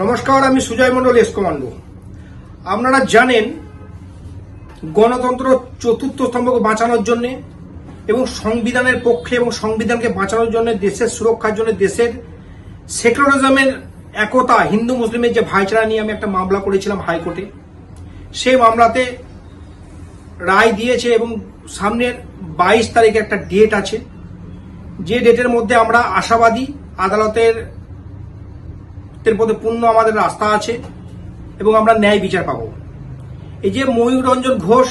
নমস্কার, আমি Sujoy Mondal S commando. আপনারা জানেন, গণতন্ত্র চতুর্থ স্তম্ভকে বাঁচানোর জন্য এবং সংবিধানের পক্ষে এবং সংবিধানকে বাঁচানোর জন্য দেশের সুরক্ষার জন্য দেশের সেকুলারিজমের একতা, হিন্দু মুসলিমের যে ভাইচারা নিয়ে আমি একটা মামলা করেছিলাম হাইকোর্টে, সেই মামলাতে রায় দিয়েছে এবং সামনের বাইশ তারিখে একটা ডেট আছে। যে ডেটের মধ্যে আমরা আশাবাদী আদালতের এর প্রতি পূর্ণ আমাদের রাস্তা আছে এবং আমরা ন্যায় বিচার পাবো। এই যে ময়ূর রঞ্জন ঘোষ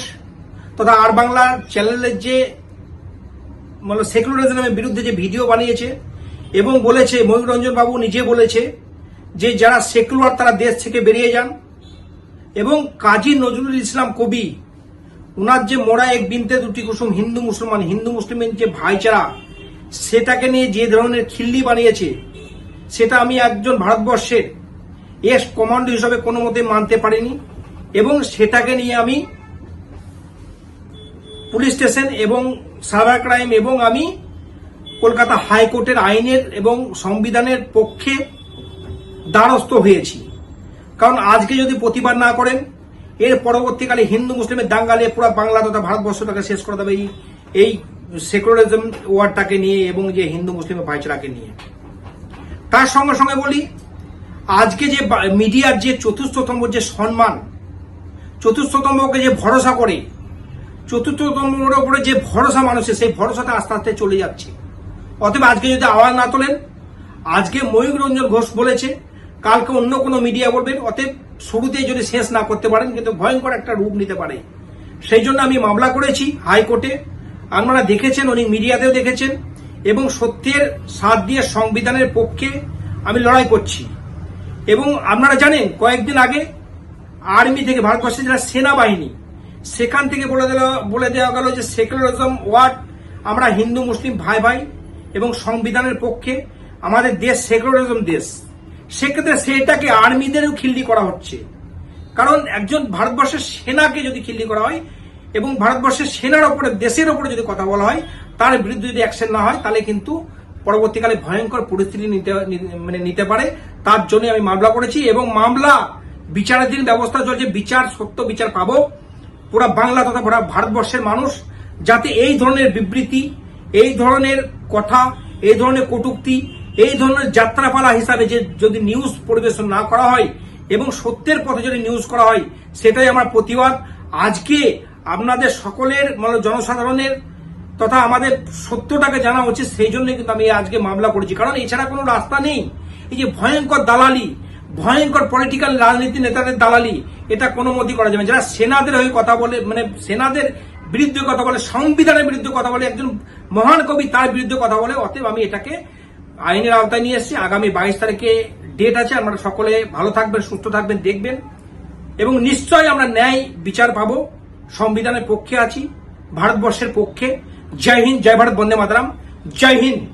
তথা আর বাংলা চ্যানেলের যে মানে সেকুলারিজমের বিরুদ্ধে যে ভিডিও বানিয়েছে এবং বলেছে ময়ূর রঞ্জন বাবু নিজে বলেছে যে যারা সেকুলার তারা দেশ থেকে বেরিয়ে যান এবং কাজী নজরুল ইসলাম কবি ওনার যে মোড়া এক বিনতে দুটি কুসুম হিন্দু মুসলমান, হিন্দু মুসলিমের যে ভাইচারা, সেটাকে নিয়ে যে ধরনের খিল্লি বানিয়েছে সেটা আমি একজন ভারতবর্ষের এস কমান্ডো হিসাবে কোনো মতে মানতে পারিনি, এবং সেটাকে নিয়ে আমি পুলিশ স্টেশন এবং সাইবার ক্রাইম এবং আমি কলকাতা হাইকোর্টের আইনের এবং সংবিধানের পক্ষে দ্বারস্থ হয়েছি। কারণ আজকে যদি প্রতিবাদ না করেন, এর পরবর্তীকালে হিন্দু মুসলিমের দাঙ্গালে পুরো বাংলা তথা ভারতবর্ষটাকে শেষ করে দেবে এই সেকুলারিজম ওয়ার্ডটাকে নিয়ে এবং যে হিন্দু মুসলিমের ভাইচারাকে নিয়ে। তার সঙ্গে সঙ্গে বলি, আজকে যে মিডিয়ার যে চতুর্থতম যে সম্মান চতুর্থতমকে যে ভরসা করে চতুর্থতমের উপরে যে ভরসা মানুষের, সেই ভরসাটা আস্তে আস্তে চলে যাচ্ছে। অতএব আজকে যদি আওয়াজ না তোলেন, আজকে ময়ূর রঞ্জন ঘোষ বলেছে, কালকে অন্য কোনো মিডিয়া বলবেন, অতএব শুরুতেই যদি শেষ না করতে পারেন, কিন্তু ভয়ঙ্কর একটা রূপ নিতে পারে। সেই জন্য আমি মামলা করেছি হাইকোর্টে। আপনারা দেখেছেন, উনি মিডিয়াতেও দেখেছেন। এবং সত্যের সাথ দিয়ে সংবিধানের পক্ষে আমি লড়াই করছি। এবং আপনারা জানেন, কয়েকদিন আগে আর্মি থেকে ভারতবর্ষের যারা সেনাবাহিনী, সেখান থেকে বলে দেওয়া বলে দেওয়া গেল যে সেকুলারিজম ওয়ার্ড, আমরা হিন্দু, মুসলিম, ভাই ভাই এবং সংবিধানের পক্ষে আমাদের দেশ সেকুলারিজম দেশ। সেক্ষেত্রে সেটাকে আর্মিদেরও খিল্লি করা হচ্ছে। কারণ একজন ভারতবর্ষের সেনাকে যদি খিল্লি করা হয় এবং ভারতবর্ষের সেনার ওপরে, দেশের ওপরে যদি কথা বলা হয় তার বিরুদ্ধে যদি অ্যাকশন না হয়, তাহলে কিন্তু পরবর্তীকালে ভয়ঙ্কর পরিস্থিতি নিতে মানে নিতে পারে। তার জন্য আমি মামলা করেছি এবং মামলা বিচারাধীন ব্যবস্থা চলছে, বিচার, সত্য বিচার পাবো। পুরো বাংলা তথা পুরো ভারতবর্ষের মানুষ যাতে এই ধরনের বিবৃতি, এই ধরনের কথা, এই ধরনের কটুক্তি, এই ধরনের যাত্রাপালা হিসাবে যে যদি নিউজ পরিবেশন না করা হয় এবং সত্যের পথে যদি নিউজ করা হয়, সেটাই আমার প্রতিবাদ। আজকে আপনাদের সকলের মানে জনসাধারণের তথা আমাদের সত্যটাকে জানা উচিত, সেই জন্য কিন্তু আমি আজকে মামলা করেছি। কারণ এছাড়া কোনো রাস্তা নেই। এই যে ভয়ঙ্কর দালালি, ভয়ঙ্কর পলিটিক্যাল রাজনীতি নেতাদের দালালি, এটা কোনো মতেই করা যাবে। যারা সেনাদের হয়ে কথা বলে মানে সেনাদের বিরুদ্ধে কথা বলে, সংবিধানের বিরুদ্ধে কথা বলে, একজন মহান কবি তার বিরুদ্ধে কথা বলে, অতএব আমি এটাকে আইনের আওতায় নিয়ে এসেছি। আগামী বাইশ তারিখে ডেট আছে, আপনারা সকলে ভালো থাকবেন, সুস্থ থাকবেন, দেখবেন। এবং নিশ্চয়ই আমরা ন্যায় বিচার পাবো। সংবিধানের পক্ষে আছি, ভারতবর্ষের পক্ষে। जय हिंद जय भारत वंदे मातराम जय हिंद।